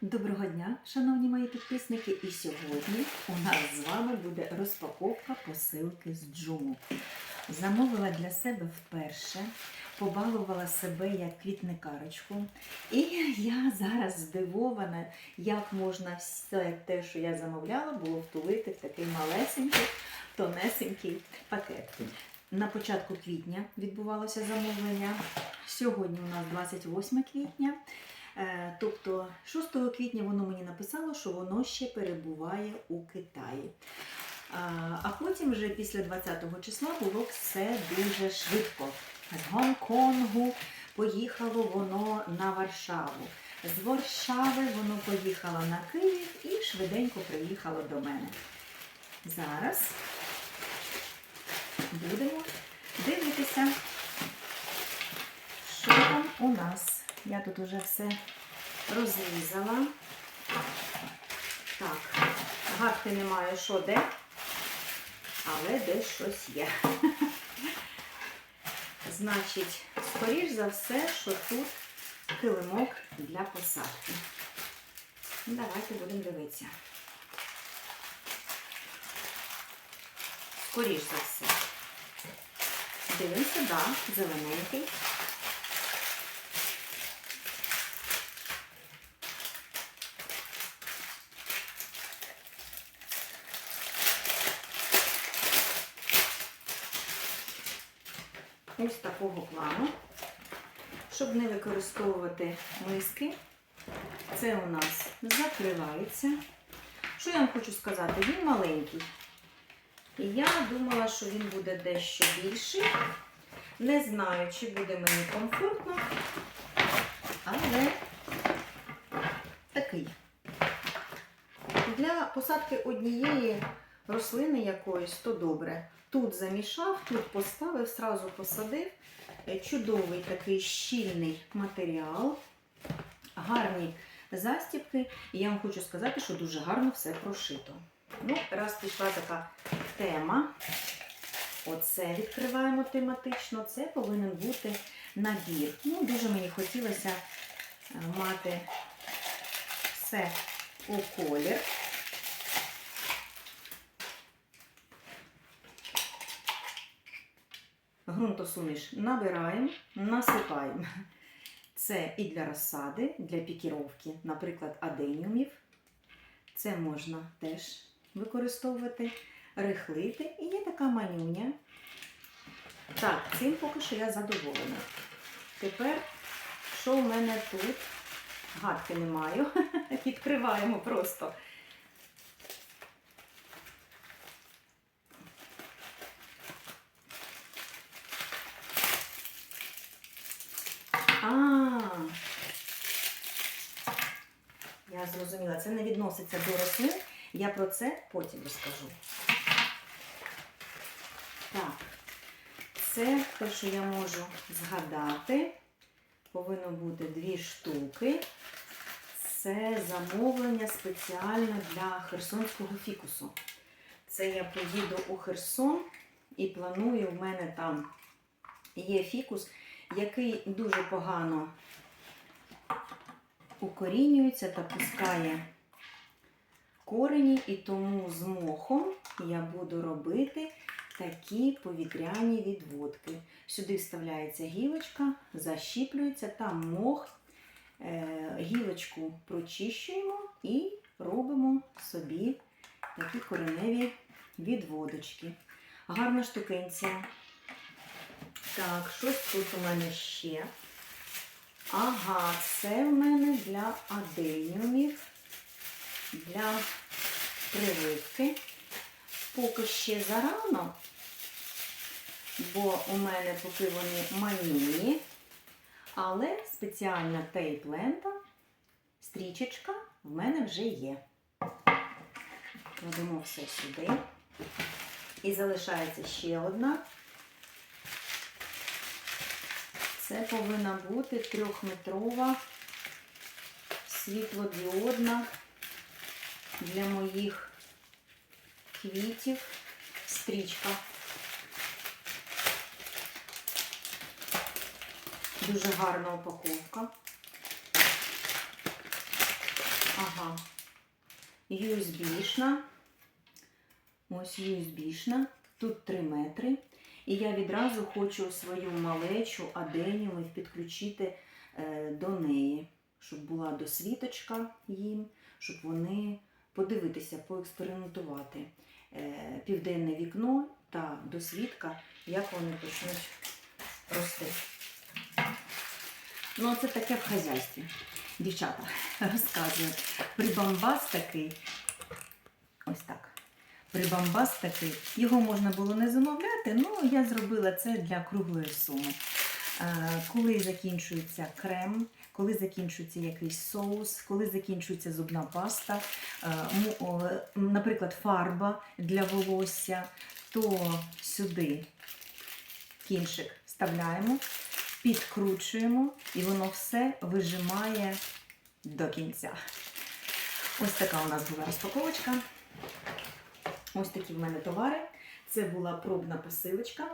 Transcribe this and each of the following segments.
Доброго дня, шановні мої підписники! І сьогодні у нас з вами буде розпаковка посилки з Джуму. Замовила для себе вперше, побалувала себе як квітникарочку. І я зараз здивована, як можна все те, що я замовляла, було втулити в такий малесенький, тонесенький пакет. На початку квітня відбувалося замовлення. Сьогодні у нас 28 квітня. Е, Тобто 6 квітня воно мені написало, що воно ще перебуває у Китаї. А, потім вже після 20 числа було все дуже швидко. З Гонконгу поїхало воно на Варшаву. З Варшави воно поїхало на Київ і швиденько приїхало до мене. Зараз будемо дивитися, що там у нас. Я тут уже все розрізала. Так, гадки немає, що де, але десь щось є. Значить, скоріш за все, що тут килимок для посадки. Давайте будемо дивитися. Скоріш за все. Дивимося, да, зелененький. Ось такого плану. Щоб не використовувати миски, це у нас закривається. Що я вам хочу сказати? Він маленький. І я думала, що він буде дещо більший. Не знаю, чи буде мені комфортно, але такий. Для посадки однієї рослини якоїсь, то добре. Тут замішав, тут поставив, сразу посадив. Е, Чудовий такий щільний матеріал, гарні застібки. І я вам хочу сказати, що дуже гарно все прошито. Ну, раз пішла така тема, оце відкриваємо тематично, це повинен бути набір. Ну, дуже мені хотілося е, мати все у колір. Грунтосуміш набираємо, насипаємо. Це і для розсади, для пікіровки, наприклад, аденіумів. Це можна теж використовувати, рихлити. І є така манюня. Так, цим поки що я задоволена. Тепер, що в мене тут? Гадки не маю. Відкриваємо просто. А, я зрозуміла, це не відноситься до рослин. Я про це потім розкажу. Так, це те, що я можу згадати. Повинно бути дві штуки. Це замовлення спеціально для херсонського фікусу. Це я поїду у Херсон і планую, в мене там є фікус який дуже погано укорінюється та пускає корені, і тому з мохом я буду робити такі повітряні відводки. Сюди вставляється гілочка, защіплюється, там мох, е, гілочку прочищуємо і робимо собі такі кореневі відводочки. Гарна штукенція. Так, щось тут у мене ще. Ага, це в мене для аденіумів, для прививки. Поки ще зарано, бо у мене поки вони манюні, але спеціальна тейп-лента, стрічечка в мене вже є. Кладемо все сюди. І залишається ще одна. Це повинна бути трьохметрова світлодіодна для моїх квітів стрічка. Дуже гарна упаковка. ага. USB-шна. Ось USB-шна. Тут 3 метри. І я відразу хочу свою малечу аденіумів підключити е, до неї, щоб була досвіточка їм, щоб вони подивитися, поекспериментувати. Е, південне вікно та досвідка, як вони почнуть рости. Ну, це таке в хазяйстві. Дівчата розказують. Прибамбас такий. Прибамбас такий. Його можна було не замовляти, але я зробила це для круглої суми. Е, Коли закінчується крем, коли закінчується якийсь соус, коли закінчується зубна паста, е, наприклад, фарба для волосся, то сюди кінчик вставляємо, підкручуємо і воно все вижимає до кінця. Ось така у нас була розпаковочка. Ось такі в мене товари. Це була пробна посилочка.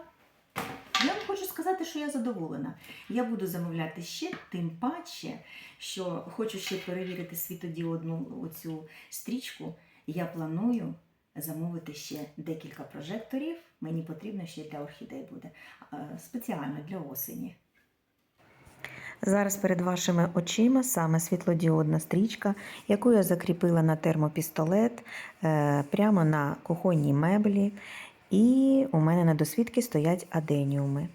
Я вам хочу сказати, що я задоволена. Я буду замовляти ще, тим паче, що хочу ще перевірити світодіодну оцю стрічку. Я планую замовити ще декілька прожекторів. Мені потрібно ще для орхідей буде. Спеціально для осені. Зараз перед вашими очима саме світлодіодна стрічка, яку я закріпила на термопістолет е, прямо на кухонній меблі. І у мене на досвідки стоять аденіуми.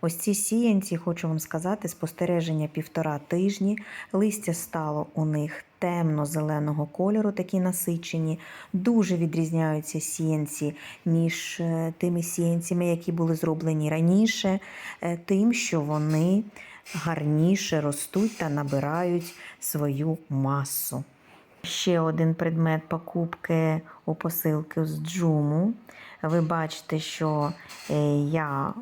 Ось ці сіянці, хочу вам сказати, спостереження півтора тижні. Листя стало у них темно-зеленого кольору, такі насичені. Дуже відрізняються сіянці між е, тими сіянцями, які були зроблені раніше, е, тим, що вони гарніше ростуть та набирають свою масу. Ще один предмет покупки у посилки з Джуму. Ви бачите, що е, я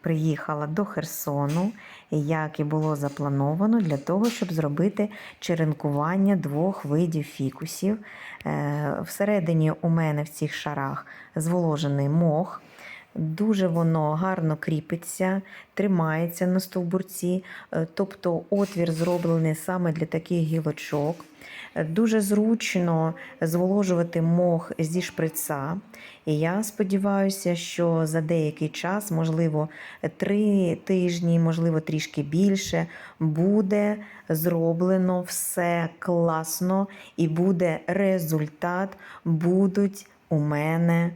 приїхала до Херсону, як і було заплановано, для того, щоб зробити черенкування двох видів фікусів. Е, Всередині у мене в цих шарах зволожений мох. Дуже воно гарно кріпиться, тримається на стовбурці, е, тобто отвір зроблений саме для таких гілочок. Е, Дуже зручно зволожувати мох зі шприца. І я сподіваюся, що за деякий час, можливо, три тижні, можливо, трішки більше, буде зроблено все класно і буде результат, будуть у мене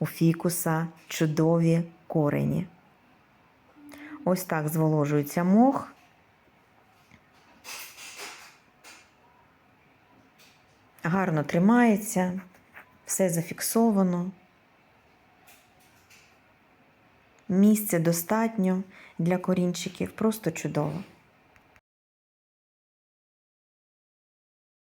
у фікуса чудові корені. Ось так зволожується мох. Гарно тримається, все зафіксовано. Місця достатньо для корінчиків, просто чудово.